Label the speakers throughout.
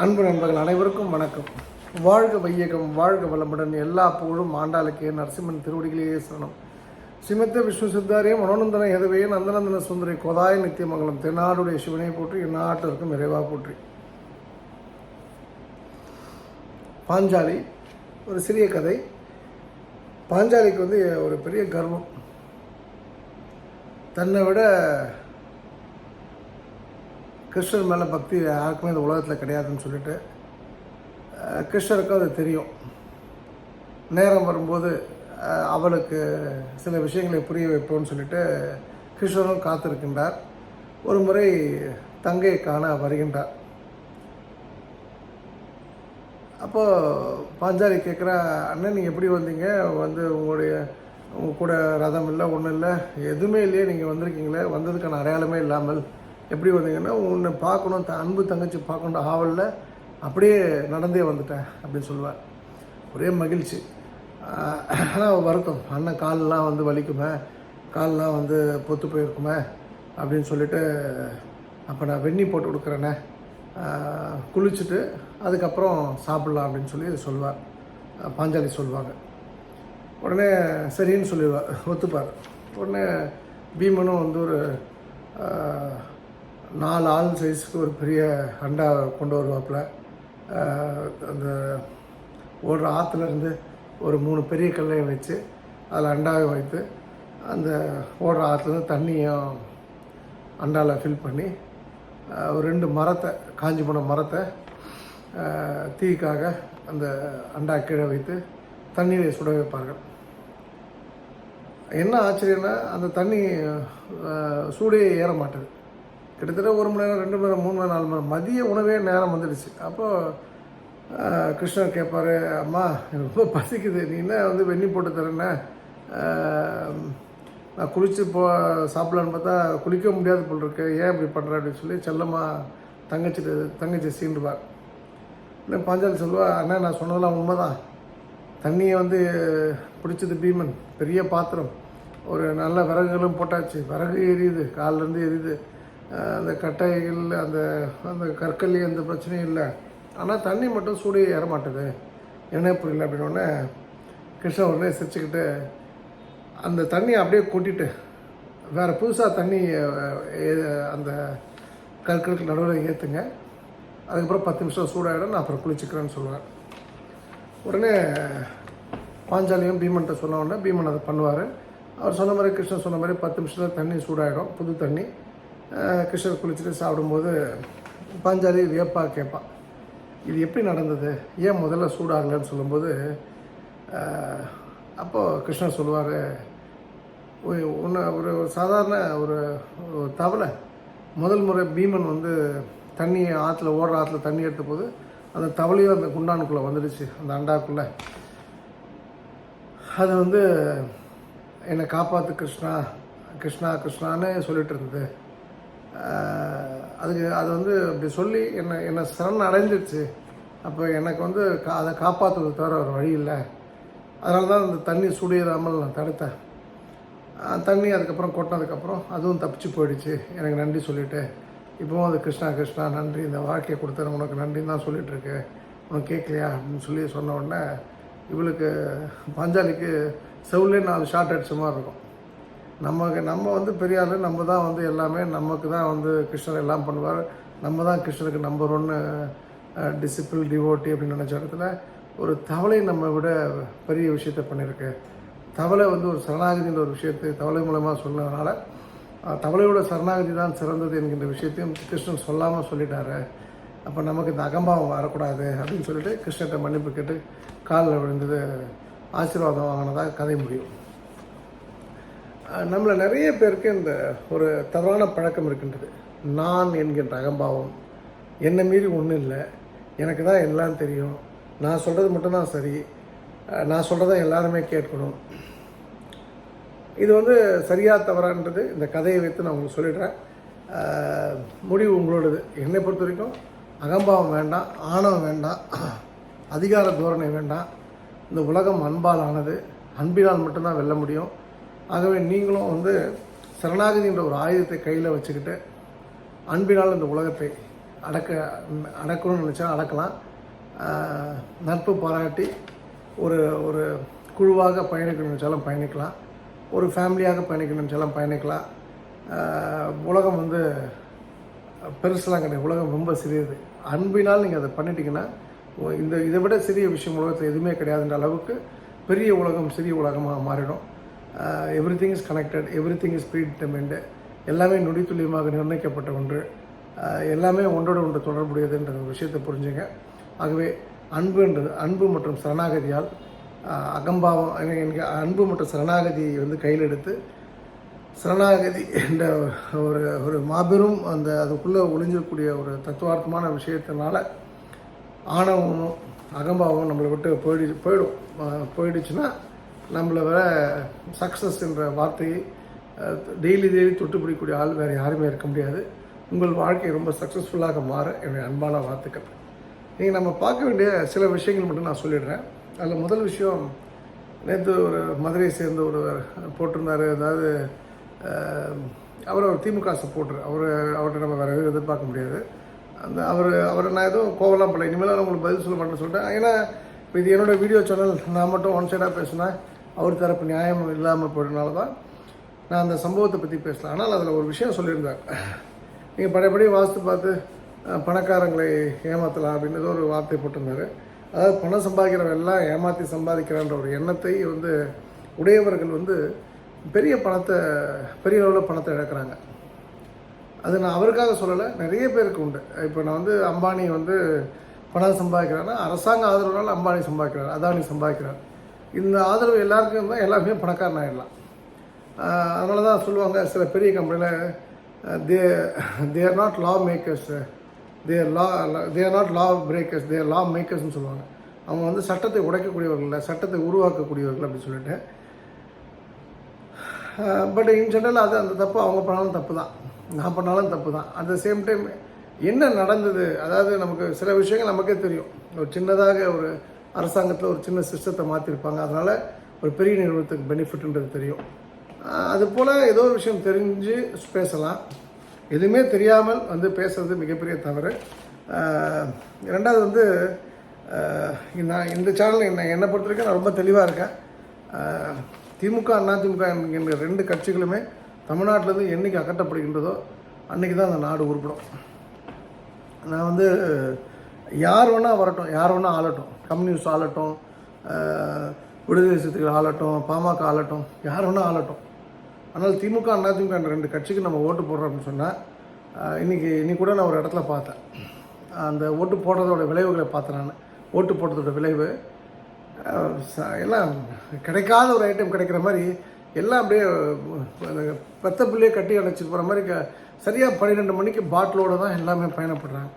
Speaker 1: அன்பு நண்பர்கள் அனைவருக்கும் வணக்கம். வாழ்க வையகம் வாழ்க வளமுடன் எல்லா புகழும் ஆண்டாளுக்கே நரசிம்மன் திருவடிகளே சரணம். சிமத்த விஷ்ணு சித்தாரிய மனோநந்தன எதவே நந்தநந்தன சுந்தரி கோதாய நித்தியமங்கலம் தென்னாடுடைய சிவனை போற்றி இந்நாட்டிற்கும் இறைவா போற்றி. பாஞ்சாலி ஒரு சிறிய கதை. பாஞ்சாலிக்கு வந்து ஒரு பெரிய கர்வம். தன்னை விட கிருஷ்ணர் மேலே பக்தி யாருக்குமே இந்த உலகத்தில் கிடையாதுன்னு சொல்லிட்டு கிருஷ்ணருக்கு கிருஷ்ணருக்கும் அது தெரியும். நேரம் வரும்போது அவளுக்கு சில விஷயங்களை புரிய வைப்போம்னு சொல்லிட்டு கிருஷ்ணரும் காத்திருக்கின்றார். ஒரு முறை தங்கையை காண வருகின்றார். அப்போது பாஞ்சாலி கேட்குறா அண்ணன் நீங்கள் எப்படி வந்தீங்க? வந்து உங்களுடைய உங்கள் கூட ரதம் இல்லை ஒன்றும் இல்லை எதுவுமே இல்லையே நீங்கள் வந்திருக்கீங்களே வந்ததுக்கான அடையாளமே இல்லாமல். எப்படி வந்தீங்கன்னா உன்னை பார்க்கணும் த அன்பு தங்கச்சி பார்க்கணும் ஆவலில் அப்படியே நடந்தே வந்துட்டேன் அப்படின்னு சொல்லுவார். ஒரே மகிழ்ச்சி. ஆனால் வருத்தம். அண்ணன் காலெலாம் வந்து வலிக்குமே காலெலாம் வந்து பொத்து போயிருக்குமே அப்படின்னு சொல்லிட்டு அப்போ நான் வெந்நி போட்டு கொடுக்குறேனே குளிச்சுட்டு அதுக்கப்புறம் சாப்பிட்லாம் அப்படின்னு சொல்லி சொல்லுவார். பாஞ்சாலி சொல்லுவாங்க. உடனே சரின்னு சொல்லிடுவார் ஒத்துப்பார். உடனே பீமனும் வந்து ஒரு நாலு ஆள் சைஸுக்கு ஒரு பெரிய அண்டா கொண்டு வருவாப்புல. அந்த ஓடுற ஆற்றுல இருந்து ஒரு மூணு பெரிய கல்லையும் வச்சு அதில் அண்டாவை வைத்து அந்த ஓடுற ஆற்றுலேருந்து தண்ணியும் அண்டாவில் ஃபில் பண்ணி ஒரு ரெண்டு மரத்தை காஞ்சி போன மரத்தை தீக்காக அந்த அண்டா கீழே வைத்து தண்ணீரை சுட வைப்பார்கள். என்ன ஆச்சரியம்னா அந்த தண்ணி சூடே ஏற மாட்டேது. கிட்டத்தட்ட ஒரு மணி நேரம் ரெண்டு மணி நேரம் மூணு மணி நாலு மணி நேரம் மதிய உணவே நேரம் வந்துடுச்சு. அப்போது கிருஷ்ணர் கேட்பாரு அம்மா எனக்கு ரொம்ப பசிக்குது. நீ என்ன வந்து வெண்ணி போட்டு தரேன்னு நான் குளித்து போ சாப்பிடலான்னு பார்த்தா குளிக்க முடியாது போல் இருக்கு. ஏன் இப்படி பண்ணுற அப்படின்னு சொல்லி செல்லமாக தங்கச்சிட்டு தங்கச்சி சீண்டுவார். இல்லை பாஞ்சாலி சொல்லுவா அண்ணா நான் சொன்னதெல்லாம் உண்மை தான் தண்ணியை வந்து பிடிச்சது பீமன். பெரிய பாத்திரம். ஒரு நல்ல விறகுகளும் போட்டாச்சு. விறகு எரியுது. காலிலேருந்து எரியுது. அந்த கட்டைகள் அந்த அந்த கற்கள் எந்த பிரச்சனையும் இல்லை. ஆனால் தண்ணி மட்டும் சூடு ஏற மாட்டுது. என்ன புரியல அப்படின்னோடனே கிருஷ்ண உடனே சிரிச்சுக்கிட்டு அந்த தண்ணியை அப்படியே கொட்டிட்டு வேறு புதுசாக தண்ணி அந்த கற்களுக்கு நடுவில் ஏற்றுங்க அதுக்கப்புறம் பத்து நிமிஷம் சூடாகிடும் நான் அப்புறம் குளிச்சுக்கிறேன்னு சொல்லுவேன். உடனே பாஞ்சாலியும் பீமன்ட்ட சொன்ன உடனே பீமன் அதை பண்ணுவார். அவர் சொன்ன மாதிரி கிருஷ்ணன் சொன்ன மாதிரி பத்து நிமிஷத்தில் தண்ணி சூடாகிடும் புது தண்ணி. கிருஷ்ணர் குளிச்சுட்டு சாப்பிடும்போது பாஞ்சாலி வியப்பா கேட்பான் இது எப்படி நடந்தது? ஏன் முதல்ல சூடாகலன்னு சொல்லும்போது அப்போது கிருஷ்ணர் சொல்லுவார் ஒன்று ஒரு ஒரு சாதாரண ஒரு தவளை. முதல் முறை பீமன் வந்து தண்ணியை ஆற்றுல ஓடுற ஆற்றுல தண்ணி எடுத்த போது அந்த தவளையும் அந்த குண்டானுக்குள்ளே வந்துடுச்சு அந்த அண்டாக்குள்ளே. அது வந்து என்னை காப்பாற்று கிருஷ்ணா கிருஷ்ணா கிருஷ்ணான்னு சொல்லிட்டு இருந்தது. அதுக்கு அது வந்து அப்படி சொல்லி என்னை என்னை சரண் அடைஞ்சிடுச்சு அப்போ எனக்கு வந்து கா அதை காப்பாற்றுறது தவிர ஒரு வழி இல்லை. அதனால தான் அந்த தண்ணி சுடியிடாமல் நான் தடுத்தேன். தண்ணி அதுக்கப்புறம் கொட்டினதுக்கப்புறம் அதுவும் தப்பிச்சு போயிடுச்சு. எனக்கு நன்றி சொல்லிவிட்டு இப்போவும் அது கிருஷ்ணா கிருஷ்ணா நன்றி. இந்த வாழ்க்கையை கொடுத்தது உனக்கு நன்றின்னு தான் சொல்லிகிட்ருக்கு உனக்கு கேட்கலையா? அப்படின்னு சொல்லி சொன்ன உடனே இவளுக்கு பஞ்சாலிக்கு செவிலே நாலு ஷார்ட் அடிச்ச மாதிரி இருக்கும். நமக்கு நம்ம வந்து பெரிய ஆள் நம்ம தான் வந்து எல்லாமே நமக்கு தான் வந்து கிருஷ்ணர் எல்லாம் பண்ணுவார். நம்ம தான் கிருஷ்ணருக்கு நம்பர் ஒன்று டிசிப்பிள் டிவோட்டி அப்படின்னு நினச்ச இடத்துல ஒரு தவளை நம்ம விட பெரிய விஷயத்த பண்ணியிருக்கு. தவளை வந்து ஒரு சரணாகதின்ற ஒரு விஷயத்தை தவளை மூலமாக சொன்னதுனால தவளையோட சரணாகதி தான் சிறந்தது என்கின்ற விஷயத்தையும் கிருஷ்ணன் சொல்லாமல் சொல்லிட்டாரு. அப்போ நமக்கு இந்த அகம்பாவம் வரக்கூடாது அப்படின்னு சொல்லிட்டு கிருஷ்ணர்கிட்ட மன்னிப்பு கேட்டு காலில் விழுந்தது ஆசீர்வாதம் வாங்கினதாக கதை முடியும். நம்மளை நிறைய பேருக்கு இந்த ஒரு தவறான பழக்கம் இருக்கின்றது. நான் என்கின்ற அகம்பாவம். என்னை மீறி ஒன்றும் இல்லை. எனக்கு தான் எல்லாம் தெரியும். நான் சொல்கிறது மட்டும்தான் சரி. நான் சொல்கிறத எல்லாருமே கேட்கணும். இது வந்து சரியா தவறான்றது இந்த கதையை வைத்து நான் உங்களுக்கு சொல்லிடுறேன். முடிவு உங்களோடது. என்னை பொறுத்த வரைக்கும் அகம்பாவம் வேண்டாம் ஆணவம் வேண்டாம் அதிகார தோரணை வேண்டாம். இந்த உலகம் அன்பால் ஆனது அன்பினால் மட்டும்தான் வெல்ல முடியும். ஆகவே நீங்களும் வந்து சரணாகதின்ற ஒரு ஆயுதத்தை கையில் வச்சுக்கிட்டு அன்பினால் இந்த உலகத்தை அடக்க அடக்கணும்னு நினச்சா அடக்கலாம். நட்பு பாராட்டி ஒரு ஒரு குழுவாக பயணிக்கணும்னு நினச்சாலும் பயணிக்கலாம். ஒரு ஃபேமிலியாக பயணிக்கணும்னு நினச்சாலும் பயணிக்கலாம். உலகம் வந்து பெருசுலாம் கிடையாது. உலகம் ரொம்ப சிறியது. அன்பினால் நீங்கள் அதை பண்ணிட்டீங்கன்னா ஓ- இந்த இதை விட சிறிய விஷயம் உலகத்தில் எதுவுமே கிடையாதுன்ற அளவுக்கு பெரிய உலகம் சிறிய உலகமாக மாறிடும். Everything is connected everything is predetermined எல்லாமே நொடித்துல்லியமாக நிர்ணயிக்கப்பட்ட ஒன்று. Uh, எல்லாமே ஒன்றோடு ஒன்று தொடர்புடையதுன்ற ஒரு விஷயத்தை புரிஞ்சுங்க. ஆகவே அன்புன்றது அன்பு மற்றும் சரணாகதியால் uh, அகம்பாவம் எனக்கு அன்பு மற்றும் சரணாகதியை வந்து கையில் எடுத்து சரணாகதி என்ற ஒரு ஒரு மாபெரும் அந்த அதுக்குள்ளே ஒளிஞ்சிருக்கூடிய ஒரு தத்துவார்த்தமான விஷயத்தினால ஆணவமும் அகம்பாவமும் நம்மளை விட்டு போயிடு போயிடும். Uh, போயிடுச்சுன்னா நம்மளை வர சக்ஸஸ் என்ற வார்த்தையை டெய்லி டெய்லி தொட்டு பிடிக்கக்கூடிய ஆள் வேறு யாருமே இருக்க முடியாது. உங்கள் வாழ்க்கை ரொம்ப சக்ஸஸ்ஃபுல்லாக மாற என்னுடைய அன்பான வாழ்த்துக்கள். நீங்கள் நம்ம பார்க்க வேண்டிய சில விஷயங்கள் மட்டும் நான் சொல்லிடுறேன். அதில் முதல் விஷயம் நேற்று ஒரு மதுரையை சேர்ந்த ஒருவர் போட்டிருந்தார். அதாவது அவர் ஒரு திமுக சப்போர்ட்டர் அவர் அவர்கிட்ட நம்ம வேறு எதுவும் எதிர்பார்க்க முடியாது. அந்த அவர் அவரை நான் எதுவும் கோவலாம் பண்ணல. இனிமேல் நான் உங்களுக்கு பதில் சொல்ல மாட்டேன்னு சொல்லிட்டேன். ஏன்னா இப்போ இது என்னோடய வீடியோ சேனல் நான் மட்டும் ஒன் சைடாக பேசினேன் அவர் தரப்பு நியாயம் இல்லாமல் போயிடனால தான் நான் அந்த சம்பவத்தை பற்றி பேசலாம் ஆனால் அதில் ஒரு விஷயம் சொல்லியிருந்தார். நீங்கள் பழையபடி வாஸ்து பார்த்து பணக்காரங்களை ஏமாற்றலாம் அப்படின்றது ஒரு வார்த்தை போட்டிருந்தாரு. அதாவது பணம் சம்பாதிக்கிறவன் எல்லாம் ஏமாற்றி சம்பாதிக்கிறான்ற ஒரு எண்ணத்தை வந்து உடையவர்கள் வந்து பெரிய பணத்தை பெரிய அளவில் பணத்தை இழக்கிறாங்க. அது நான் அவருக்காக சொல்லலை. நிறைய பேருக்கு உண்டு. இப்போ நான் வந்து அம்பானி வந்து பணம் சம்பாதிக்கிறாருன்னா அரசாங்க ஆதரவுனால அம்பானி சம்பாதிக்கிறார் அதானி சம்பாதிக்கிறார். இந்த ஆதரவு எல்லாருக்கும் எல்லாருமே பணக்காரன் ஆகிடலாம் அதனால தான் சொல்லுவாங்க சில பெரிய கம்பெனியில் they they are not law makers they're law they're not law breakers they're law மேக்கர்ஸ்னு சொல்லுவாங்க. அவங்க வந்து சட்டத்தை உடைக்கக்கூடியவர்கள் இல்லை சட்டத்தை உருவாக்கக்கூடியவர்கள் அப்படின்னு சொல்லிட்டு. பட் இன் ஜென்ரல் அது அந்த தப்பு அவங்க பண்ணாலும் தப்பு தான் நான் பண்ணாலும் தப்பு தான் அட் த சேம் டைம் என்ன நடந்தது? அதாவது நமக்கு சில விஷயங்கள் நமக்கே தெரியும். ஒரு சின்னதாக ஒரு அரசாங்கத்தில் ஒரு சின்ன சிஸ்டத்தை மாற்றிருப்பாங்க அதனால் ஒரு பெரிய நிறுவனத்துக்கு பெனிஃபிட்ன்றது தெரியும். அதுபோல் அது போல் ஏதோ ஒரு விஷயம் தெரிஞ்சு பேசலாம். எதுவுமே தெரியாமல் வந்து பேசுறது மிகப்பெரிய தவறு. ரெண்டாவது வந்து நான் இந்த சேனல் என்ன என்னை பொறுத்த வரைக்கும் நான் ரொம்ப தெளிவாக இருக்கேன். திமுக அண்ணா திமுக என்கின்ற ரெண்டு கட்சிகளுமே தமிழ்நாட்டிலேருந்து என்றைக்கு அகற்றப்படுகின்றதோ அன்றைக்கி தான் அந்த நாடு உருப்படும். நான் வந்து யார் வேணால் வரட்டும் யார் வேணால் ஆளட்டும். கம்யூனிஸ்ட் ஆளட்டும் விடுதலை சிறுத்தைகள் ஆளட்டும் பாமக ஆளட்டும் யார் வேணால் ஆளட்டும். ஆனால் திமுக அதிமுக என்ற ரெண்டு கட்சிக்கு நம்ம ஓட்டு போடுறோம் அப்படின்னு சொன்னால் இன்றைக்கி இன்னைக்கு கூட நான் ஒரு இடத்துல பார்த்தேன். அந்த ஓட்டு போடுறதோட விளைவுகளை பார்த்தேன் நான். ஓட்டு போட்டதோட விளைவு எல்லாம் கிடைக்காத ஒரு ஐட்டம் கிடைக்கிற மாதிரி எல்லாம் அப்படியே பெத்த பிள்ளையை கட்டி அடைச்சிட்டு போகிற மாதிரி க சரியாக பன்னிரெண்டு மணிக்கு பாட்டிலோடு தான் எல்லாமே பயணப்படுறாங்க.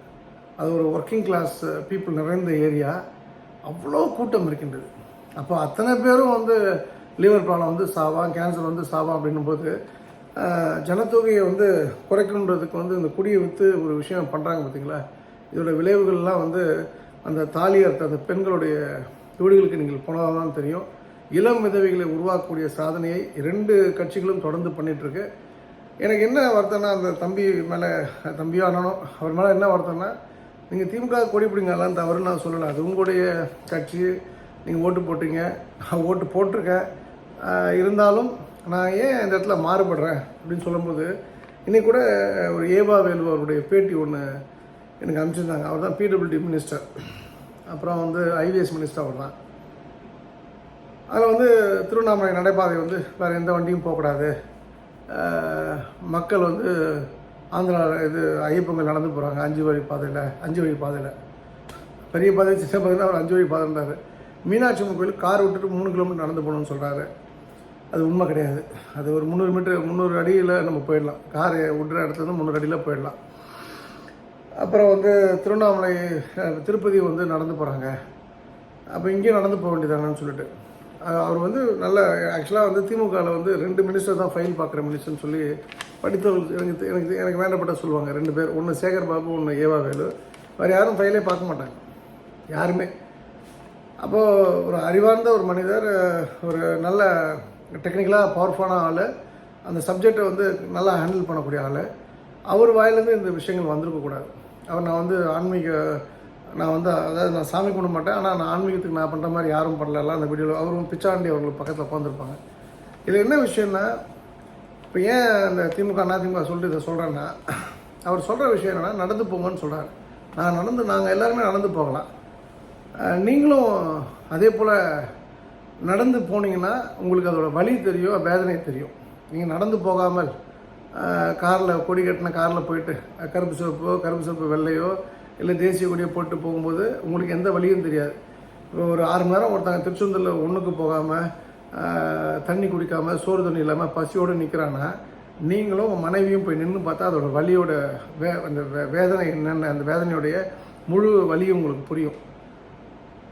Speaker 1: அது ஒரு ஒர்க்கிங் கிளாஸ் பீப்புள் நிறைந்த ஏரியா அவ்வளோ கூட்டம் இருக்கின்றது. அப்போ அத்தனை பேரும் வந்து லிவர் ப்ராப்ளம் வந்து சாவா கேன்சர் வந்து சாவா அப்படின்னும் போது uh, ஜனத்தொகையை வந்து குறைக்கணுன்றதுக்கு வந்து இந்த குடியை விற்று ஒரு விஷயம் பண்ணுறாங்க பார்த்தீங்களா இதோட விளைவுகள்லாம் வந்து அந்த தாலியர்த்த அந்த பெண்களுடைய வீடுகளுக்கு நீங்கள் போனால் தான் தெரியும். இளம் விதவைகளை உருவாக்கக்கூடிய சாதனையை இரண்டு கட்சிகளும் தொடர்ந்து பண்ணிகிட்ருக்கு எனக்கு என்ன வருத்தம்னா அந்த தம்பி மேலே தம்பியோ அண்ணனோ அவர் மேலே என்ன வருத்தம்னா நீங்கள் திமுக கொடி பிடிங்கலாம் தவறு நான் சொல்லலை. அது உங்களுடைய கட்சி நீங்கள் ஓட்டு போட்டீங்க நான் ஓட்டு போட்டிருக்கேன். இருந்தாலும் நான் ஏன் இந்த இடத்துல மாறுபடுறேன் அப்படின்னு சொல்லும்போது இன்னைக்கு கூட ஒரு ஏவா வேலு அவருடைய பேட்டி ஒன்று எனக்கு அனுப்பிச்சிருந்தாங்க. அவர் தான் பிடபிள்யூடி மினிஸ்டர் அப்புறம் வந்து ஐவிஎஸ் மினிஸ்டர் அவர் தான். அதில் வந்து திருவண்ணாமலை நடைபாதை வந்து வேறு எந்த வண்டியும் போகக்கூடாது. மக்கள் வந்து ஆந்திரா இது ஐயப்பங்க நடந்து போகிறாங்க அஞ்சு வழி பாதையில் அஞ்சு வழி பாதையில். பெரிய பாதை சின்ன பாதையில் அவர் அஞ்சு வழி பாதைன்றாரு மீனாட்சி அம்மன் கோயில் கார் விட்டுட்டு மூணு கிலோமீட்டர் நடந்து போகணும்னு சொல்கிறாரு அது உண்மை கிடையாது. அது ஒரு முந்நூறு மீட்டர் முந்நூறு அடியில் நம்ம போயிடலாம். காரை விடுற இடத்துல இருந்து முந்நூறு அடியில் போயிடலாம். அப்புறம் வந்து திருவண்ணாமலை திருப்பதி வந்து நடந்து போகிறாங்க அப்போ இங்கேயும் நடந்து போக வேண்டியதானு சொல்லிட்டு. அவர் வந்து நல்ல ஆக்சுவலாக வந்து திமுகவில் வந்து ரெண்டு மினிஸ்டர் தான் ஃபைல் பார்க்குற மினிஸ்டர்னு சொல்லி படித்தவர்கள் எனக்கு எனக்கு எனக்கு வேண்டப்பட்ட சொல்லுவாங்க. ரெண்டு பேர் ஒன்று சேகர் பாபு ஒன்று ஏவா வேலு. வேறு யாரும் ஃபைலே பார்க்க மாட்டாங்க. யாருமே. அப்போது ஒரு அறிவார்ந்த ஒரு மனிதர் ஒரு நல்ல டெக்னிக்கலாக பவர்ஃபுல்லான ஆள். அந்த சப்ஜெக்டை வந்து நல்லா ஹேண்டில் பண்ணக்கூடிய ஆள். அவர் வாயிலேருந்து இந்த விஷயங்கள் வந்திருக்கக்கூடாது. அவர் நான் வந்து ஆன்மீக நான் வந்து அதாவது நான் சாமி கும்பிட மாட்டேன் ஆனால் நான் ஆன்மீகத்துக்கு நான் பண்ணுற மாதிரி யாரும் பண்ணல அந்த வீடியோவில் அவரும் பிச்சாண்டி அவங்களுக்கு பக்கத்தில் உட்காந்துருப்பாங்க இதில் என்ன விஷயம்னா இப்போ ஏன் அந்த திமுக அதிமுக சொல்லிட்டு இதை சொல்கிறேன்னா அவர் சொல்கிற விஷயம் என்னென்னா நடந்து போங்கன்னு சொல்கிறார் நான் நடந்து நாங்கள் எல்லாருமே நடந்து போகலாம். நீங்களும் அதே போல் நடந்து போனீங்கன்னா உங்களுக்கு அதோட வலி தெரியும் வேதனை தெரியும். நீங்கள் நடந்து போகாமல் காரில் கொடி கட்டின காரில் போயிட்டு கருப்பு சிவப்போ கருப்பு சிவப்பு வெள்ளையோ இல்லை தேசிய கொடியை போட்டு போகும்போது உங்களுக்கு எந்த வழியும் தெரியாது. இப்போ ஒரு ஆறு மணி நேரம் ஒருத்தங்க திருச்செந்தூரில் ஒன்றுக்கு போகாமல் தண்ணி குடிக்காமல் சோறு தண்ணி இல்லாமல் பசியோடு நிற்கிறான்னா நீங்களும் உங்கள் மனைவியும் போய் நின்று பார்த்தா அதோட வலியோட வே அந்த வே- வேதனை என்னென்ன அந்த வேதனையுடைய முழு வலியும் உங்களுக்கு புரியும்.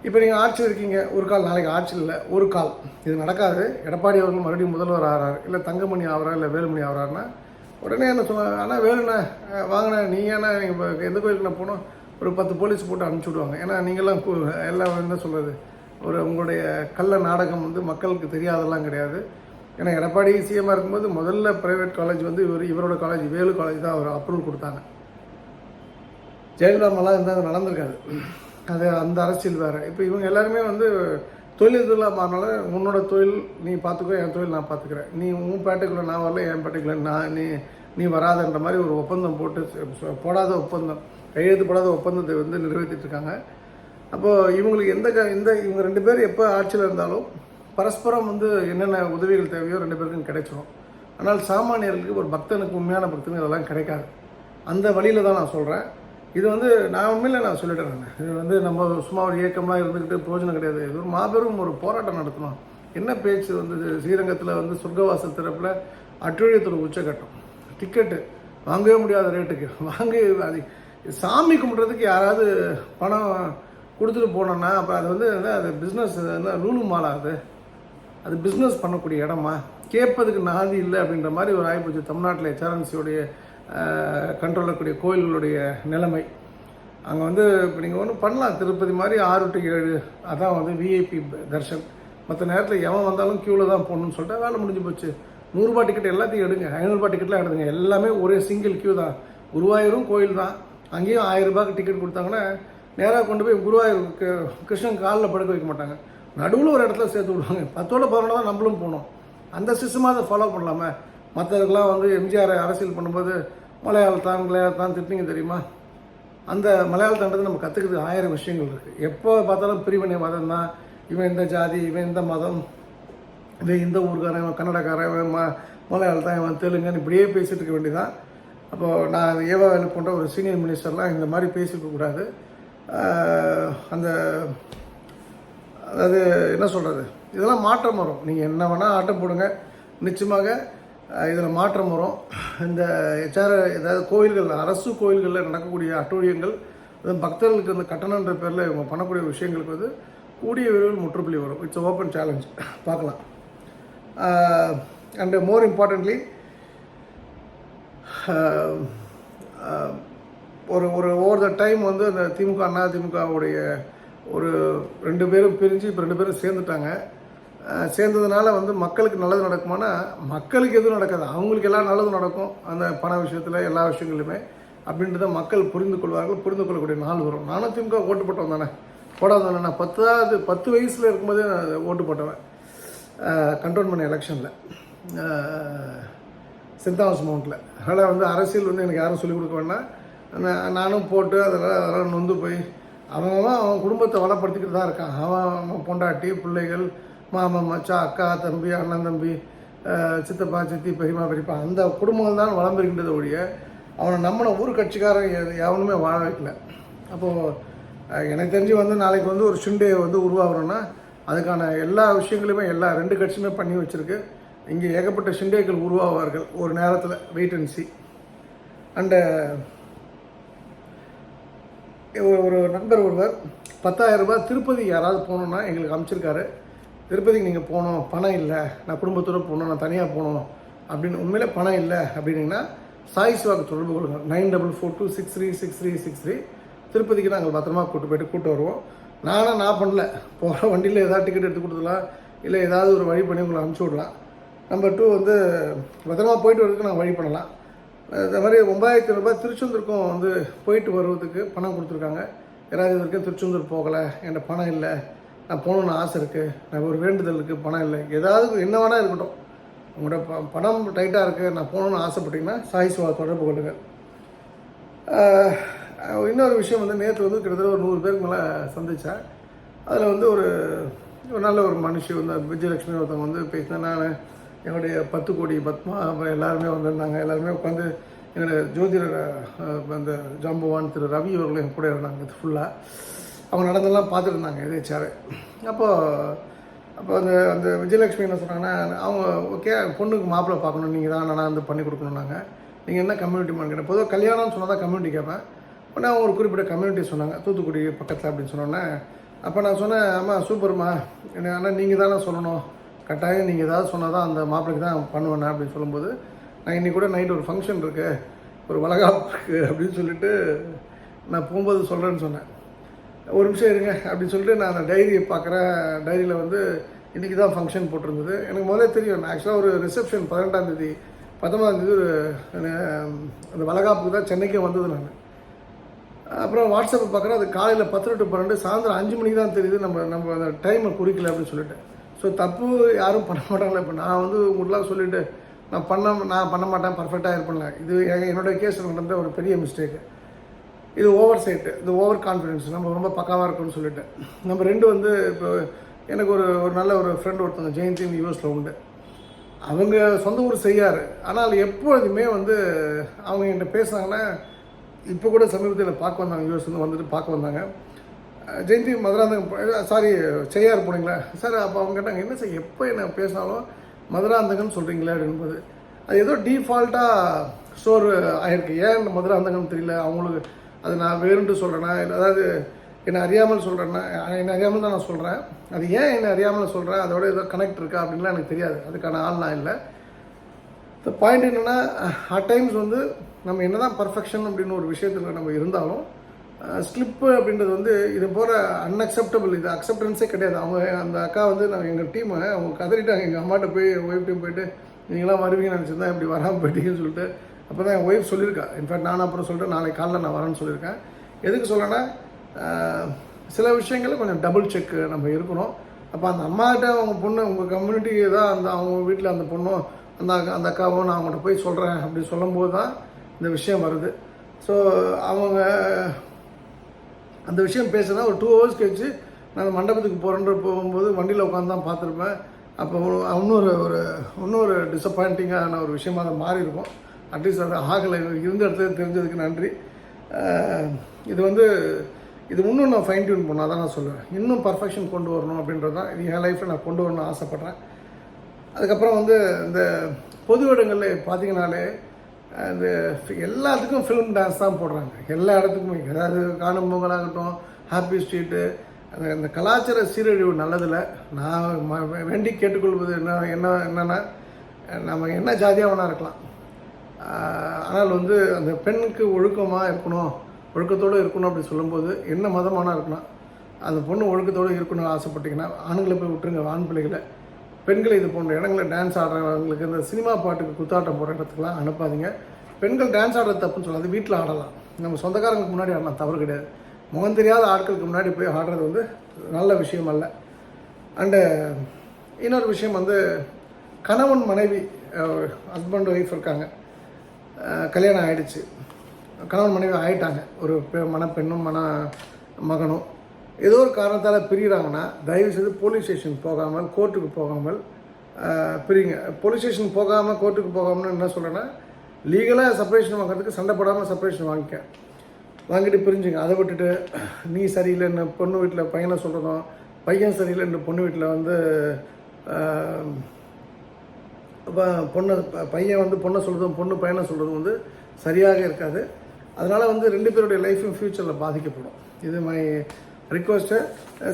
Speaker 1: இப்போ நீங்கள் ஆட்சியில் இருக்கீங்க ஒரு கால் நாளைக்கு ஆட்சியில் இல்லை ஒரு கால். இது நடக்காது. எடப்பாடி அவர்கள் மறுபடியும் முதல்வர் ஆகிறார் இல்லை தங்கமணி ஆகிறார் இல்லை வேலுமணி ஆகிறாருன்னா உடனே என்ன சொன்னாங்க ஆனால் வேலுண்ணே வாங்கண்ணே நீங்கள் ஏன்னா நீங்கள் இப்போ எந்த கோயிலுக்கு நான் போனோம் ஒரு பத்து போலீஸ் போட்டு அனுப்பிச்சி விடுவாங்க. ஏன்னா நீங்களாம் எல்லாம் என்ன சொல்கிறது ஒரு உங்களுடைய கள்ள நாடகம் வந்து மக்களுக்கு தெரியாதெல்லாம் கிடையாது. ஏன்னா எடப்பாடி சிஎம்மாக இருக்கும்போது முதல்ல ப்ரைவேட் காலேஜ் வந்து இவர் இவரோட காலேஜ் வேலு காலேஜ் தான் அவர் அப்ரூவல் கொடுத்தாங்க. ஜெயலலிதாமெல்லாம் இருந்தால் அது நடந்திருக்காது. அது அந்த அரசியல் வேறு. இப்போ இவங்க எல்லாருமே வந்து தொழில் இதெல்லாம் மாறினால உன்னோட தொழில் நீ பார்த்துக்கோ என் தொழில் நான் பார்த்துக்கிறேன் நீ உன் பேட்டைக்குள்ளே நான் வரல என் பேட்டைக்குள்ளே நான் நீ நீ வராதன்ற மாதிரி ஒரு ஒப்பந்தம் போட்டு போடாத ஒப்பந்தம் கையெழுத்து போடாத ஒப்பந்தத்தை வந்து நிறைவேற்றிட்டு இருக்காங்க. அப்போது இவங்களுக்கு எந்த க இந்த இவங்க ரெண்டு பேர் எப்போ ஆட்சியில் இருந்தாலும் பரஸ்பரம் வந்து என்னென்ன உதவிகள் தேவையோ ரெண்டு பேருக்கும் கிடைச்சிடும் ஆனால் சாமானியர்களுக்கு ஒரு பக்தனுக்கு உண்மையான பக்தனுக்கு அதெல்லாம் கிடைக்காது. அந்த வழியில் தான் நான் சொல்கிறேன் இது வந்து நான் உண்மையில் நான் சொல்லிட்டேன் நான். இது வந்து நம்ம சும்மா ஒரு இயக்கமாக இருந்துக்கிட்டு பிரயோஜனம் கிடையாது. இது ஒரு மாபெரும் ஒரு போராட்டம் நடத்தணும். என்ன பேச்சு வந்து ஸ்ரீரங்கத்தில் வந்து சொர்க்கவாசல் திறப்பில் அட்டுழியத்தோட உச்சக்கட்டம் டிக்கெட்டு வாங்கவே முடியாத ரேட்டுக்கு வாங்கி அது சாமி கும்பிட்றதுக்கு யாராவது பணம் கொடுத்துட்டு போனோன்னா அப்போ அது வந்து அது பிஸ்னஸ் லூலு மாலாது அது? அது பிஸ்னஸ் பண்ணக்கூடிய இடமா? கேட்பதுக்கு நாதி இல்லை அப்படின்ற மாதிரி ஒரு ஆய்வுச்சு தமிழ்நாட்டில் எச்ஆர்என்சியோடைய கண்ட்ரோல் இருக்கக்கூடிய கோயில்களுடைய நிலைமை. அங்கே வந்து இப்போ நீங்கள் ஒன்றும் பண்ணலாம். திருப்பதி மாதிரி ஆறு டு ஏழு அதான் வந்து விஐபி தர்ஷன். மற்ற நேரத்தில் எவன் வந்தாலும் க்யூவில் தான் போகணும்னு சொல்லிட்டு வேலை முடிஞ்சு போச்சு. நூறுரூபா டிக்கெட் எல்லாத்தையும் எடுங்க. ஐநூறுரூபா டிக்கெட்லாம் எடுங்க எல்லாமே ஒரே சிங்கிள் க்யூ தான். குருவாயூரும் கோயில் தான். அங்கேயும் ஆயிரம் ரூபாய்க்கு டிக்கெட் கொடுத்தாங்கன்னா நேராக கொண்டு போய் குருவாயூருக்கு கிருஷ்ணன் காலில் படுக்க வைக்க மாட்டாங்க. நடுவில் ஒரு இடத்துல சேர்த்து விடுவாங்க. பத்தோட பதினொன்று தான் நம்மளும் போகணும். அந்த சிஸ்டமாக அதை ஃபாலோ பண்ணலாமே. மற்றதுக்கெல்லாம் வந்து எம்ஜிஆர் அரசியல் பண்ணும்போது மலையாளத்தான் மலையாளத்தான் திட்டிங்க தெரியுமா? அந்த மலையாளத்தாண்டது நம்ம கற்றுக்கிறது ஆயிரம் விஷயங்கள் இருக்குது எப்போ பார்த்தாலும் பிரிவினை மதம் தான். இவன் இந்த ஜாதி இவன் இந்த மதம் இவன் இந்த ஊருக்காரன் இவன் கன்னடக்காரன் இவன் ம மலையாளத்தான் இவன் தெலுங்குன்னு இப்படியே பேசிட்டு இருக்க வேண்டியதான் அப்போது நான் ஏவா வேலு போன்ற ஒரு சீனியர் மினிஸ்டர்லாம் இந்த மாதிரி பேசிக்க கூடாது. அந்த அதாவது என்ன சொல்கிறது இதெல்லாம் மாற்றம் வரும். நீங்கள் என்ன வேணால் ஆட்டம் போடுங்க. நிச்சயமாக இதில் மாற்றம் வரும். இந்த ஹெச்ஆர் ஏதாவது கோயில்கள் அரசு கோயில்களில் நடக்கக்கூடிய அட்டூழியங்கள் அதுவும் பக்தர்களுக்கு இந்த கட்டணன்ற பேரில் இவங்க பண்ணக்கூடிய விஷயங்களுக்கு வந்து கூடிய விரைவில் முற்றுப்புள்ளி வரும். இட்ஸ் ஓப்பன் சேலஞ்ச் பார்க்கலாம். அண்டு மோர் இம்பார்ட்டன்ட்லி ஒரு ஒரு ஓவர் த டைம் வந்து அந்த திமுக அண்ணா திமுகவுடைய ஒரு ரெண்டு பேரும் பிரிஞ்சு இப்போ ரெண்டு பேரும் சேர்ந்துட்டாங்க. சேர்ந்ததுனால வந்து மக்களுக்கு நல்லது நடக்குமானா மக்களுக்கு எதுவும் நடக்காது. அவங்களுக்கு எல்லாம் நல்லதும் நடக்கும். அந்த பண விஷயத்தில் எல்லா விஷயங்களுமே அப்படின்றத மக்கள் புரிந்து கொள்வார்கள். புரிந்து கொள்ளக்கூடிய நாள் வரும். நானும் திமுக ஓட்டு போட்டவன் தானே. போடாதவனே நான் பத்தாவது பத்து வயசில் இருக்கும்போதே நான் ஓட்டு போட்டவன். கண்டோன்மெண்ட் எலெக்ஷனில் சென்ட் தாமஸ் மவுண்ட்டில் அதனால் வந்து அரசியல் வந்து எனக்கு யாரும் சொல்லிக் கொடுக்க வேண்டாம். நான் நானும் போட்டு அதெல்லாம் அதெல்லாம் நொந்து போய் அவன் அவன் அவன் குடும்பத்தை வளப்படுத்திக்கிட்டு தான் இருக்கான். அவன் அவன் பொண்டாட்டி பிள்ளைகள் மாமன் மச்சான் அக்கா தம்பி அண்ணன் தம்பி சித்தப்பா சித்தி பெரியமா பெரியப்பா அந்த குடும்பங்கள் தான் வளர்ந்துருக்கின்றது ஒழிய அவனை நம்மளை ஊர் கட்சிக்காரன் எவனுமே வாழ வைக்கல. அப்போது எனக்கு தெரிஞ்சு வந்து நாளைக்கு வந்து ஒரு ஷிண்டே வந்து உருவாகிறோன்னா அதுக்கான எல்லா விஷயங்களுமே எல்லா ரெண்டு கட்சியுமே பண்ணி வச்சுருக்கு. இங்கே ஏகப்பட்ட ஷிண்டேக்கள் உருவாவார்கள் ஒரு நேரத்தில் வெயிட் அண்ட் சி அண்டு ஒரு நண்பர் ஒருவர் பத்தாயிரம் ரூபாய் திருப்பதி யாராவது போகணுன்னா எங்களுக்கு அமைச்சிருக்காரு. திருப்பதிக்கு நீங்கள் போகணும் பணம் இல்லை நான் குடும்பத்தோடு போகணும் நான் தனியாக போகணும் அப்படின்னு உண்மையிலே பணம் இல்லை அப்படின்னீங்கன்னா சாய் சிவாக்கு தொடர்பு கொள்ளுங்க. Nine double four two six three six three six three. திருப்பதிக்கு நாங்கள் பத்திரமா கூட்டு போயிட்டு கூட்டு வருவோம். நானும் நான் பண்ணல. போகிற வண்டியில் ஏதாவது டிக்கெட் எடுத்து கொடுத்துடலாம் இல்லை ஏதாவது ஒரு வழி பண்ணி உங்களை அனுப்பிச்சி விடலாம். நம்பர் டூ வந்து பத்திரமா போயிட்டு வரதுக்கு நாங்கள் வழி பண்ணலாம். இந்த மாதிரி ஒன்பதாயிரத்தி ரூபாய் திருச்செந்தூருக்கும் வந்து போயிட்டு வருவதுக்கு பணம் கொடுத்துருக்காங்க. யாராவது இது வரைக்கும் திருச்செந்தூர் போகலை என்கிட்ட பணம் இல்லை நான் போகணுன்னு ஆசை இருக்குது நான் ஒரு வேண்டுதல் இருக்குது பணம் இல்லை. ஏதாவது என்ன வேணால் இருக்கட்டும். உங்களோட ப பணம் டைட்டாக இருக்குது நான் போகணுன்னு ஆசைப்பட்டீங்கன்னா சாய் சிவா தொடர்பு கொள்ளுங்கள் இன்னொரு விஷயம் வந்து நேற்று வந்து கிட்டத்தட்ட ஒரு நூறு பேருக்கு மேலே சந்தித்தேன் அதில் வந்து ஒரு ஒரு நல்ல ஒரு மனுஷி வந்து விஜயலட்சுமி ஒருத்தவங்க வந்து பேசினேன் நான் என்னுடைய பத்து கோடி பத்மா அப்புறம் எல்லாருமே வந்திருந்தாங்க. எல்லாருமே உட்காந்து என்னுடைய ஜோதிடர் அந்த ஜாம்புவான் திரு ரவி அவர்களும் என் கூட இருந்தாங்க ஃபுல்லாக அவங்க நடந்தெல்லாம் பார்த்துட்டு இருந்தாங்க எதேச்சாவே அப்போது அப்போ அந்த அந்த விஜயலட்சுமி என்ன சொன்னாங்கன்னா அவங்க ஓகே பொண்ணுக்கு மாப்பிள்ளை பார்க்கணும் நீங்கள் தான் நான் வந்து பண்ணி கொடுக்கணுன்னாங்க நீங்கள் என்ன கம்யூனிட்டி மேன் கேட்டேன். பொதுவாக கல்யாணம்னு சொன்னால் தான் கம்யூனிட்டி கேட்பேன். உடனே அவங்க ஒரு குறிப்பிட்ட கம்யூனிட்டி சொன்னாங்க தூத்துக்குடி பக்கத்தில் அப்படின்னு சொன்னோன்னே அப்போ நான் சொன்னேன் அம்மா சூப்பர்மா. என்ன ஆனால் நீங்கள் தானே சொல்லணும். கட்டாயம் நீங்கள் ஏதாவது சொன்னால் தான் அந்த மாப்பிளைக்கு தான் பண்ணுவேண்ணா அப்படின்னு சொல்லும்போது நான் இன்றைக்கி கூட நைட் ஒரு ஃபங்க்ஷன் இருக்குது ஒரு வளகாப்பு இருக்கு அப்படின்னு சொல்லிட்டு நான் போகும்போது சொல்கிறேன்னு சொன்னேன். ஒரு நிமிஷம் இருங்க அப்படின்னு சொல்லிட்டு நான் அந்த டைரியை பார்க்குறேன் டைரியில் வந்து இன்றைக்கி தான் ஃபங்க்ஷன் போட்டிருந்தது. எனக்கு முதல்ல தெரியும் நான் ஆக்சுவலாக ஒரு ரிசப்ஷன் பதினெட்டாம் தேதி பத்தொன்பதாம் தேதி ஒரு அந்த வளகாப்புக்கு தான் சென்னைக்கே வந்தது நான். அப்புறம் வாட்ஸ்அப்பை பார்க்குறேன் அது காலையில் பத்து டு பன்னெண்டு சாயந்தரம் அஞ்சு மணிக்கு தான் தெரியுது நம்ம நம்ம அந்த டைமை குறிக்கல அப்படின்னு சொல்லிட்டு. ஸோ தப்பு யாரும் பண்ண மாட்டாங்களே இப்போ நான் வந்து உங்களுக்குலாம் சொல்லிட்டு நான் பண்ண நான் பண்ண மாட்டேன் பர்ஃபெக்டாக இருப்பேன்ல. இது எ- என்னோட கேஸில் நடந்த ஒரு பெரிய மிஸ்டேக்கு இது ஓவர் சைட்டு இது ஓவர் கான்ஃபிடென்ஸ் நம்ம ரொம்ப பக்காவாக இருக்கும்னு சொல்லிட்டு. நம்ம ரெண்டு வந்து இப்போ எனக்கு ஒரு ஒரு நல்ல ஒரு ஃப்ரெண்ட் ஒருத்தவங்க ஜெயந்தின்னு யூஎஸில் உண்டு. அவங்க சொந்த ஊர் செய்யார் ஆனால் எப்பொழுதுமே வந்து அவங்க என்கிட்ட பேசுனாங்கன்னா இப்போ கூட சமீபத்தில் பார்க்க வந்தாங்க யூஎஸ் வந்து வந்துட்டு பார்க்க வந்தாங்க. ஜெயந்தி மதுராந்தகம் சாரி செய்யார் போனீங்களா? சார் அப்போ அவங்க கேட்டாங்க என்ன சார் எப்போ என்ன பேசினாலும் மதுராந்தகம்னு சொல்கிறீங்களே அப்படின்போது அது ஏதோ டீஃபால்ட்டாக ஸ்டோர் ஆயிருக்கு. ஏன் இந்த மதுராந்தகம் தெரியல? அவங்களுக்கு அது நான் வேறுன்ட்டு சொல்கிறேன்னா இல்லை அதாவது என்னை அறியாமல் சொல்கிறேன்னா என்னை அறியாமல் தான் நான் சொல்கிறேன் அது ஏன் என்னை அறியாமல் சொல்கிறேன் அதோட ஏதோ கனெக்ட் இருக்கா அப்படின்லாம் எனக்கு தெரியாது. அதுக்கான ஆள்லாம் இல்லை. இந்த பாயிண்ட் என்னென்னா அட் டைம்ஸ் வந்து நம்ம என்ன தான் பர்ஃபெக்ஷன் அப்படின்னு ஒரு விஷயத்தில் நம்ம இருந்தாலும் ஸ்லிப்பு அப்படின்றது வந்து இது போகிற அன்அக்செப்டபிள் இது அக்செப்டன்ஸே கிடையாது. அவங்க அந்த அக்கா வந்து நாங்கள் எங்கள் டீமை அவங்க கதறிட்டாங்க. எங்கள் அம்மாட்ட போய் ஒய்ஃப்டையும் போயிட்டு நீங்களாம் வருவீங்கன்னு நினச்சிருந்தா இப்படி வராமல் போயிட்டீங்கன்னு சொல்லிட்டு அப்போ தான் என் ஒய்ஃப் சொல்லியிருக்கா. இன்ஃபேக்ட் நான் அப்புறம் சொல்லிட்டு நாளைக்கு காலையில் நான் வரேன்னு சொல்லியிருக்கேன். எதுக்கு சொல்லனா சில விஷயங்களில் கொஞ்சம் டபுள் செக் நம்ம இருக்கணும். அப்போ அந்த அம்மாகிட்ட அவங்க பொண்ணு உங்கள் கம்யூனிட்டி தான் அந்த அவங்க வீட்டில் அந்த பொண்ணும் அந்த அக்கா அந்த அக்காவும் நான் அவங்கள்ட்ட போய் சொல்கிறேன் அப்படி சொல்லும்போது தான் இந்த விஷயம் வருது. ஸோ அவங்க அந்த விஷயம் பேசுனா ஒரு டூ ஹவர்ஸ் கழிச்சு நான் மண்டபத்துக்கு போகிறேன்ற போகும்போது வண்டியில் உட்காந்து தான் பார்த்துருப்பேன். அப்போ இன்னொரு ஒரு இன்னொரு டிசப்பாயிண்டிங்கான ஒரு விஷயமாக அதை மாறி இருக்கும் அட்லீஸ்ட் அது ஆகலை. இருந்த இடத்துல தெரிஞ்சதுக்கு நன்றி. இது வந்து இது இன்னும் நான் ஃபைன் டியூன் பண்ணால் தான் நான் சொல்லுவேன். இன்னும் பர்ஃபெக்ஷன் கொண்டு வரணும் அப்படின்றது தான் இது என் லைஃப்பில் நான் கொண்டு வரணும்னு ஆசைப்பட்றேன். அதுக்கப்புறம் வந்து இந்த பொது இடங்களில் பார்த்தீங்கனாலே இந்த எல்லாத்துக்கும் ஃபிலிம் டான்ஸ் தான் போடுறாங்க. எல்லா இடத்துக்குமே. அதாவது காணும் பொங்கலாகட்டும் ஹாப்பி ஸ்ட்ரீட்டு அந்த இந்த கலாச்சார சீரழிவு நல்லதில்லை. நான் வேண்டி கேட்டுக்கொள்வது என்ன என்ன என்னென்னா நம்ம என்ன ஜாதியாக வேணா இருக்கலாம். ஆனால் வந்து அந்த பெண்ணுக்கு ஒழுக்கமாக இருக்கணும் ஒழுக்கத்தோடு இருக்கணும் அப்படி சொல்லும்போது என்ன மதமானா இருக்கணும் அந்த பொண்ணு ஒழுக்கத்தோடு இருக்கணும்னு ஆசைப்பட்டீங்கன்னா ஆண்களை போய் விட்டுருங்க ஆண் பிள்ளைகளை. பெண்களை இது போன்ற இடங்களில் டான்ஸ் ஆடுறவங்களுக்கு இந்த சினிமா பாட்டுக்கு குத்தாட்டம் போடுற இடத்துக்குலாம் அனுப்பாதீங்க. பெண்கள் டான்ஸ் ஆடுறது தப்புன்னு சொல்லாது வீட்டில் ஆடலாம். நம்ம சொந்தக்காரங்களுக்கு முன்னாடி ஆடலாம் தவறு கிடையாது. முகம் தெரியாத ஆட்களுக்கு முன்னாடி போய் ஆடுறது வந்து நல்ல விஷயம் அல்ல. அண்டு இன்னொரு விஷயம் வந்து கணவன் மனைவி ஹஸ்பண்ட் ஒய்ஃப் இருக்காங்க. கல்யாணம் ஆகிடுச்சு கணவன் மனைவி ஆகிட்டாங்க ஒரு பெ- மணப்பெண்ணும் மன மகனும். ஏதோ ஒரு காரணத்தால் பிரிகிறாங்கன்னா தயவு செய்து போலீஸ் ஸ்டேஷன் போகாமல் கோர்ட்டுக்கு போகாமல் பிரிங்க. போலீஸ் ஸ்டேஷன் போகாமல் கோர்ட்டுக்கு போகாமல் என்ன சொல்கிறேன்னா லீகலாக செப்பரேஷன் வாங்குறதுக்கு சண்டை போடாமல் செப்பரேஷன் வாங்கிக்க. வாங்கிட்டு பிரிஞ்சுங்க. அதை விட்டுட்டு நீ சரியில்லைன்னு பொண்ணு வீட்டில் பையனை சொல்கிறதும் பையன் சரியில்லைன்னு பொண்ணு வீட்டில் வந்து இப்போ பொண்ணு பையன் வந்து பொண்ணை சொல்கிறதும் பொண்ணு பையனை சொல்கிறதும் வந்து சரியாக இருக்காது. அதனால் வந்து ரெண்டு பேருடைய லைஃப்பும் ஃப்யூச்சரில் பாதிக்கப்படும். இது மை ரிக்வஸ்ட்டு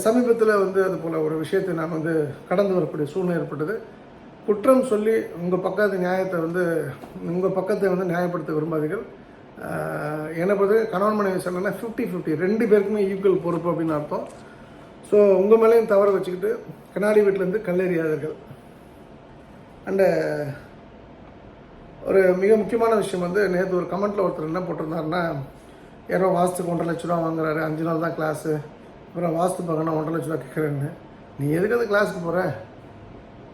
Speaker 1: சமீபத்தில் வந்து அது போல் ஒரு விஷயத்தை நான் வந்து கடந்து வரக்கூடிய சூழ்நிலை ஏற்பட்டது. குற்றம் சொல்லி உங்கள் பக்கத்து நியாயத்தை வந்து உங்கள் பக்கத்தை வந்து நியாயப்படுத்த விரும்பாதீர்கள். என்னை பொறுத்த கணவன் மனைவி சொன்னேன்னா ஃபிஃப்டி ஃபிஃப்டி ரெண்டு பேருக்குமே ஈக்குவல் பொறுப்பு அப்படின்னு அர்த்தம். ஸோ உங்கள் மேலேயும் தவற வச்சுக்கிட்டு கண்ணாடி வீட்டிலேருந்து கல்லெறியாதீர்கள் அண்டு ஒரு மிக முக்கியமான விஷயம் வந்து நேற்று ஒரு கமெண்ட்டில் ஒருத்தர் என்ன போட்டிருந்தாருன்னா யாரோ வாஸ்துக்கு ஒன்றரை லட்ச ரூபா வாங்குறாரு அஞ்சு நாள் தான் கிளாஸு அப்புறம் வாஸ்து பார்க்கணும் ஒன்றரை லட்ச ரூபா கேட்குறேன்னு நீ எதுக்கு அந்த கிளாஸுக்கு போகிற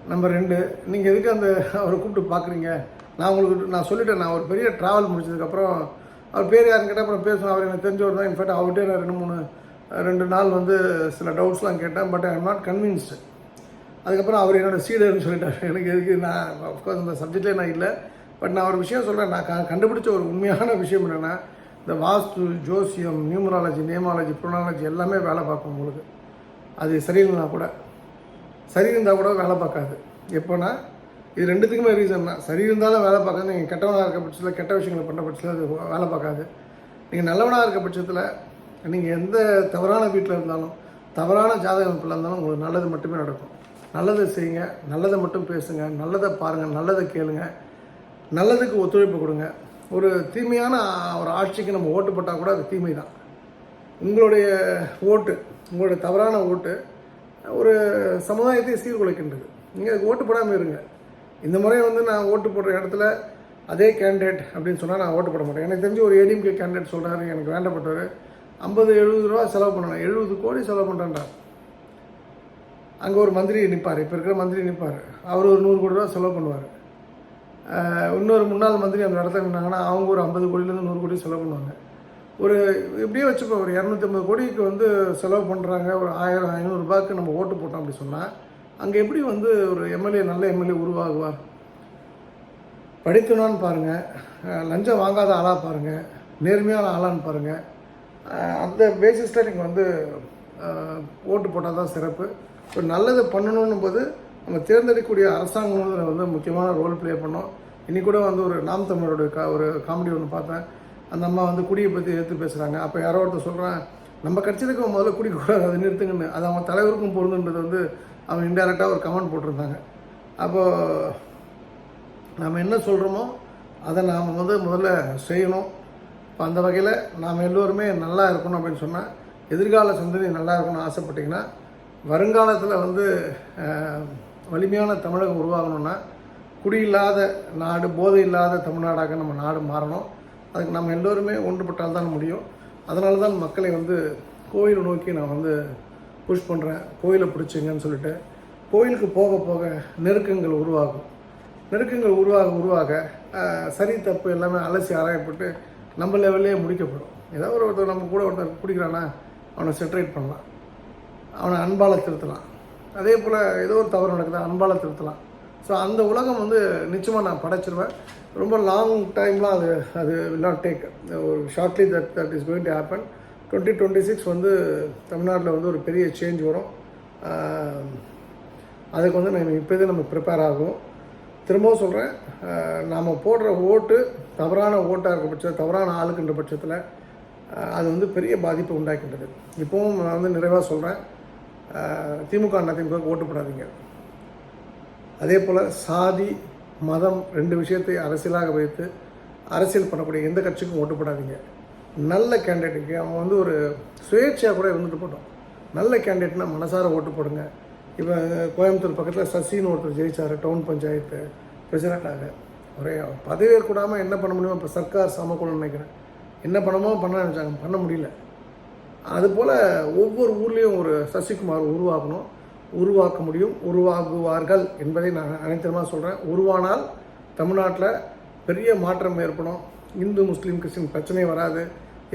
Speaker 1: நம்பர் ரெண்டு நீங்கள் எதுக்கு அந்த அவரை கூப்பிட்டு பார்க்குறீங்க நான் உங்களுக்கு நான் சொல்லிட்டேன் நான் ஒரு பெரிய ட்ராவல் முடிச்சதுக்கப்புறம் அவர் பேர் யாருன்னு கேட்டால் அப்புறம் பேசுவேன் அவர் எனக்கு தெரிஞ்சவர் தான். இன்ஃபேக்ட் அவர்கிட்டே நான் ரெண்டு மூணு ரெண்டு நாள் வந்து சில டவுட்ஸ்லாம் கேட்டேன் but I am not convinced அதுக்கப்புறம் அவர் என்னோட சீடர்னு சொல்லிட்டார். எனக்கு எதுக்கு நான் அஃப்கோர்ஸ் அந்த சப்ஜெக்ட்லேயே நான் இல்லை. பட் நான் ஒரு விஷயம் சொல்கிறேன் நான் க- கண்டுபிடிச்ச ஒரு உண்மையான விஷயம் என்னென்னா இந்த வாஸ்து ஜோசியம் நியூமராலஜி நியமாலஜி புரோனாலஜி எல்லாமே வேலை பார்க்கும் உங்களுக்கு அது சரியில்லைனா கூட சரி இருந்தால் கூட வேலை பார்க்காது. எப்போனா இது ரெண்டுத்துக்குமே ரீசன் தான். சரி இருந்தாலும் வேலை பார்க்காது. நீங்கள் கெட்டவனாக இருக்க பட்சத்தில் கெட்ட விஷயங்களை பண்ண பட்சத்தில் அது வேலை பார்க்காது. நீங்கள் நல்லவனாக இருக்க பட்சத்தில் நீங்கள் எந்த தவறான வீட்டில் இருந்தாலும் தவறான ஜாதக அமைப்பில் இருந்தாலும் உங்களுக்கு நல்லது மட்டுமே நடக்கும். நல்லதை செய்யுங்க நல்லதை மட்டும் பேசுங்க நல்லதை பாருங்கள் நல்லதை கேளுங்க நல்லதுக்கு ஒத்துழைப்பு கொடுங்க. ஒரு தீமையான ஒரு ஆட்சிக்கு நம்ம ஓட்டு போட்டால் கூட அது தீமை தான் உங்களுடைய ஓட்டு உங்களுடைய தவறான ஓட்டு ஒரு சமுதாயத்தை சீர்குலைக்கின்றது. நீங்கள் அதுக்கு ஓட்டு போடாமல் இருங்க. இந்த முறை வந்து நான் ஓட்டு போடுற இடத்துல அதே கேண்டிடேட் அப்படின்னு சொன்னால் நான் ஓட்டு போட மாட்டேன். எனக்கு தெரிஞ்சு ஒரு ஏடிஎம்கே கேண்டிடேட் சொல்கிறாரு எனக்கு வேண்டப்பட்டவர். ஐம்பது எழுபது ரூபா செலவு பண்ணணும். எழுபது கோடி செலவு பண்ணுறேன்டா அங்கே ஒரு மந்திரி நிற்பார் இப்போ இருக்கிற மந்திரி நிற்பார் அவர் ஒரு நூறு கோடி ரூபா செலவு பண்ணுவார். இன்னொரு முன்னாள் மந்திரி அந்த இடத்துல நின்னாங்கன்னா அவங்க ஒரு ஐம்பது கோடியிலேருந்து நூறு கோடி செலவு பண்ணுவாங்க. ஒரு இப்படியே வச்சுப்போம் ஒரு இரநூத்தம்பது கோடிக்கு வந்து செலவு பண்ணுறாங்க ஒரு ஆயிரம் ஐநூறுரூபாய்க்கு நம்ம ஓட்டு போட்டோம் அப்படி சொன்னால் அங்கே எப்படி வந்து ஒரு எம்எல்ஏ நல்ல எம்எல்ஏ உருவாகுவார்? படித்தனான்னு பாருங்கள் லஞ்சம் வாங்காத ஆளாக பாருங்கள் நேர்மையான ஆளான்னு பாருங்கள் அந்த பேசிஸில் நீங்கள் வந்து ஓட்டு போட்டால் தான் சிறப்பு. ஸோ நல்லதை பண்ணணும் போது நம்ம தேர்ந்தெடுக்கக்கூடிய அரசாங்கம் வந்து முக்கியமான ரோல் ப்ளே பண்ணோம். இன்னி கூட வந்து ஒரு நாம் தமிழருடைய கா ஒரு காமெடி ஒன்று பார்த்தேன். அந்த அம்மா வந்து குடியை பற்றி எடுத்து பேசுகிறாங்க அப்போ யாரோ ஒருத்தர் சொல்கிறான் நம்ம கட்சியிலுக்கு முதல்ல குடிக்கூடாது அதை நிறுத்துங்கன்னு. அது அவங்க தலைவருக்கும் பொருந்துன்றது வந்து அவன் இன்டெரக்டாக ஒரு கமெண்ட் போட்டிருந்தாங்க. அப்போது நாம் என்ன சொல்கிறோமோ அதை நாம் வந்து முதல்ல செய்யணும். இப்போ அந்த வகையில் நாம் எல்லோருமே நல்லா இருக்கணும் அப்படின்னு சொன்னால் எதிர்கால சந்ததி நல்லா இருக்கணும்னு ஆசைப்பட்டீங்கன்னா வருங்காலத்தில் வந்து வலிமையான தமிழகம் உருவாகணும்னா குடியில்லாத நாடு போதை இல்லாத தமிழ்நாடாக நம்ம நாடு மாறணும். அதுக்கு நம்ம எல்லோருமே ஒன்றுபட்டால் தான் முடியும். அதனால தான் மக்களை வந்து கோயிலை நோக்கி நான் வந்து புஷ் பண்ணுறேன் கோயிலை பிடிச்சிங்கன்னு சொல்லிட்டு கோயிலுக்கு போக போக நெருக்கங்கள் உருவாகும். நெருக்கங்கள் உருவாக உருவாக சரி தப்பு எல்லாமே அலசி ஆராயப்பட்டு நம்ம லெவல்லே முடிக்கப்படும். ஏதாவது ஒரு ஒருத்தர் நம்ம கூட ஒருத்தர் பிடிக்கிறானா அவனை செட்ரேட் பண்ணலாம். அவனை அன்பால் திருத்தலாம். அதே போல் ஏதோ ஒரு தவறு நடக்குது அன்பால் திருத்தலாம். ஸோ அந்த உலகம் வந்து நிச்சயமாக நான் படைச்சிருவேன். ரொம்ப லாங் டைம்லாம் அது அது வில் நாட் டேக் ஒரு shortly that that is going to happen twenty twenty six வந்து தமிழ்நாட்டில் வந்து ஒரு பெரிய சேஞ்ச் வரும். அதுக்கு வந்து நம்ம இப்போதே நம்ம ப்ரிப்பேர் ஆகும். திரும்பவும் சொல்கிறேன் நாம் போடுற ஓட்டு தவறான ஓட்டாக இருக்க பட்சத்தில் தவறான ஆளுக்குன்ற பட்சத்தில் அது வந்து பெரிய பாதிப்பை உண்டாக்கின்றது. இப்போவும் நான் வந்து நிறைவாக சொல்கிறேன் திமுக அதிமுக ஓட்டு போடாதீங்க. அதே போல் சாதி மதம் ரெண்டு விஷயத்தை அரசியலாக வைத்து அரசியல் பண்ணக்கூடிய எந்த கட்சிக்கும் ஓட்டு போடாதீங்க. நல்ல கேண்டிடேட்டுக்கு அவன் வந்து ஒரு சுயேட்சையாக கூட இருந்துட்டு போட்டோம் நல்ல கேண்டிடேட்னா மனசார ஓட்டு போடுங்க. இப்போ கோயம்புத்தூர் பக்கத்தில் சசின்னு ஒருத்தர் ஜெயிச்சார் டவுன் பஞ்சாயத்து பிரசிடண்டாக. ஒரே பதவியேற்கூடாமல் என்ன பண்ண முடியுமோ இப்போ சர்க்கார் சமக்குழுன்னு நினைக்கிறேன். என்ன பண்ணமோ பண்ண நினச்சாங்க. பண்ண முடியல. அதுபோல் ஒவ்வொரு ஊர்லேயும் ஒரு சசிகுமார் உருவாகணும் உருவாக்க முடியும் உருவாகுவார்கள் என்பதை நான் அனைத்தமாக சொல்கிறேன் உருவானால் தமிழ்நாட்டில் பெரிய மாற்றம் ஏற்படும். இந்து முஸ்லீம் கிறிஸ்டின் பிரச்சனை வராது.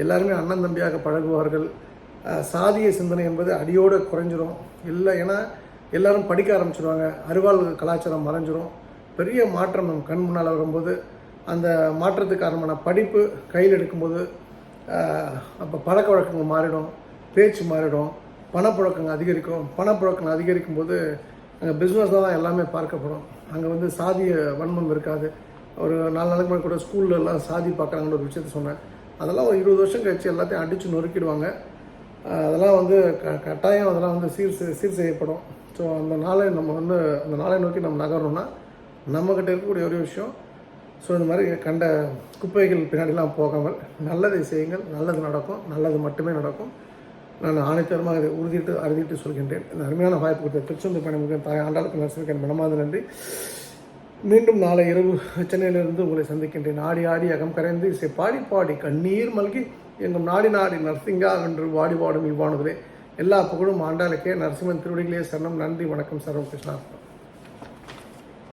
Speaker 1: எல்லாருமே அண்ணன் தம்பியாக பழகுவார்கள். சாதிய சிந்தனை என்பது அடியோடு குறைஞ்சிரும். இல்லை ஏன்னா எல்லாரும் படிக்க ஆரம்பிச்சிருவாங்க. அறிவால் கலாச்சாரம் மறைஞ்சிரும். பெரிய மாற்றம் நம் கண் முன்னால் வரும்போது அந்த மாற்றத்துக்கு காரணமான படிப்பு கையில் எடுக்கும்போது அப்போ பழக்க வழக்கங்கள் மாறிடும் பேச்சு மாறிடும் பணப்புழக்கங்கள் அதிகரிக்கும். பணப்புழக்கங்கள் அதிகரிக்கும் போது அங்கே பிஸ்னஸ் தான் எல்லாமே பார்க்கப்படும். அங்கே வந்து சாதிய வன்மம் இருக்காது. ஒரு நாலு நாளைக்கு முன்னாடி கூட ஸ்கூல்லலாம் எல்லாம் சாதி பார்க்குறாங்கன்னு ஒரு விஷயத்த சொன்னேன். அதெல்லாம் ஒரு இருபது வருஷம் கழிச்சு எல்லாத்தையும் அடித்து நொறுக்கிடுவாங்க. அதெல்லாம் வந்து க கட்டாயம் அதெல்லாம் வந்து சீர் செய்- சீர் செய்யப்படும். ஸோ அந்த நாளை நம்ம வந்து அந்த நாளை நோக்கி நம்ம நகரணும்னா நம்மக்கிட்ட இருக்கக்கூடிய ஒரு விஷயம் ஸோ இந்த மாதிரி கண்ட குப்பைகள் பின்னாடிலாம் போகாமல் நல்லதை செய்யுங்கள். நல்லது நடக்கும். நல்லது மட்டுமே நடக்கும். நான் ஆணைத்தரமாக இதை உறுதிட்டு அறுதிட்டு சொல்கின்றேன். இந்த அருமையான வாய்ப்பு கொடுத்த திருச்செந்தூர் பயணம் தாய் ஆண்டாளுக்கு நரசிற்கு மனமாத நன்றி. மீண்டும் நாளை இரவு சென்னையிலிருந்து உங்களை சந்திக்கின்றேன். ஆடி ஆடி அகம் கரைந்து இசை பாடி பாடி கண்ணீர் மல்கி எங்கும் நாடி நாடி நரசிங்கா என்று வாடி வாடும் இவ்வாணுகளே எல்லா புகழும் ஆண்டாளுக்கே. நரசிம்மன் திருவடிகளே சரணம். நன்றி வணக்கம். சர்வம் கிருஷ்ணா